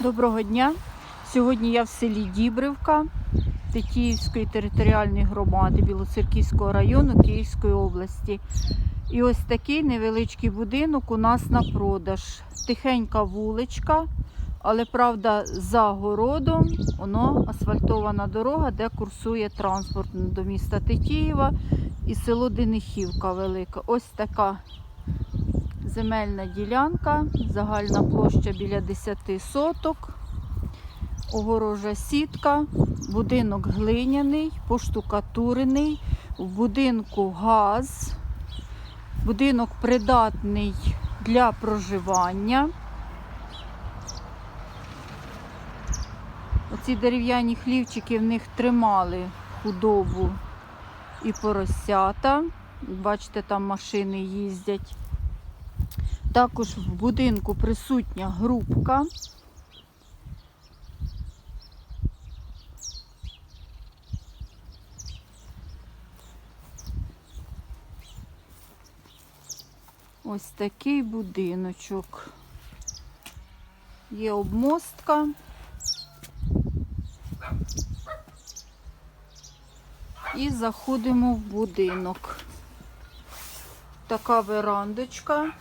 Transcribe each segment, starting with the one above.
Доброго дня. Сьогодні я в селі Дібривка Тетіївської територіальної громади Білоцерківського району Київської області. І ось такий невеличкий будинок у нас на продаж. Тихенька вуличка, але правда, за городом воно асфальтована дорога, де курсує транспорт до міста Тетіїва і село Денихівка велика. Ось така земельна ділянка, загальна площа біля 10 соток, огорожа сітка, будинок глиняний, поштукатурений, в будинку газ, будинок придатний для проживання. Оці дерев'яні хлівчики в них тримали худобу і поросята. Бачите, там машини їздять. Також в будинку присутня грубка. Ось такий будиночок. Є обмостка. І заходимо в будинок. Така верандочка.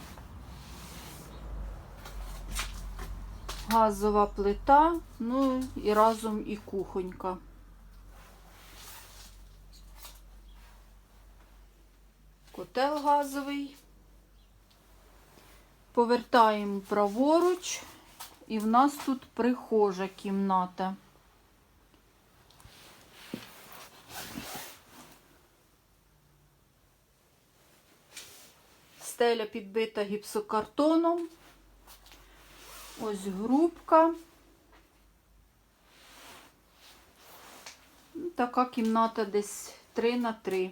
Газова плита, ну і разом і кухонька. Котел газовий. Повертаємо праворуч, і в нас тут прихожа кімната. Стеля підбита гіпсокартоном. Ось грубка. Ну, Така кімната десь 3 на 3.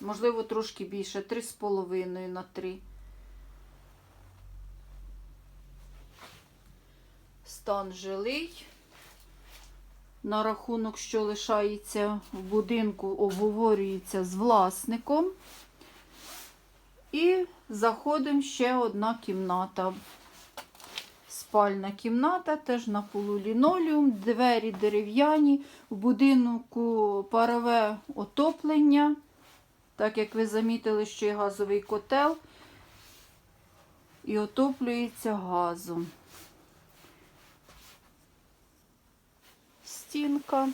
Можливо, трошки більше, 3,5 на 3. Стан жилий. На рахунок, що лишається в будинку, обговорюється з власником. І заходимо ще одна кімната спальна кімната, теж на полу лінолеум, двері дерев'яні, в будинку парове отоплення. Так як ви замітили, що є газовий котел і отоплюється газом. Стінка.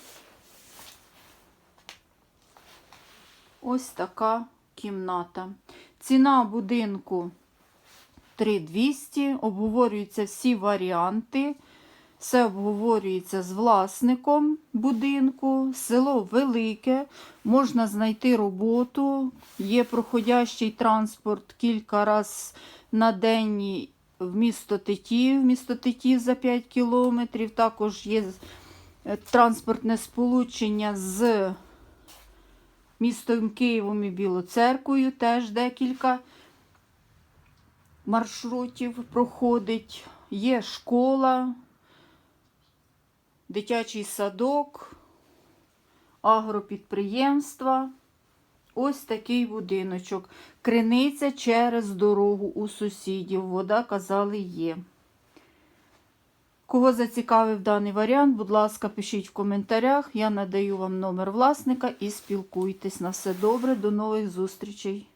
Ось така кімната. Ціна будинку 3200, обговорюються всі варіанти. Все обговорюється з власником будинку. Село велике, можна знайти роботу, є проходящий транспорт кілька разів на день в місто Тетів, місто Тетів за 5 кілометрів. Також є транспортне сполучення з містом Києвом і Білоцерквою, теж декілька маршрутів проходить. Є школа, дитячий садок, агропідприємства. Ось такий будиночок. Криниця через дорогу у сусідів. Вода, казали, є. Кого зацікавив даний варіант, будь ласка, пишіть в коментарях. Я надаю вам номер власника і спілкуйтесь. На все добре, до нових зустрічей!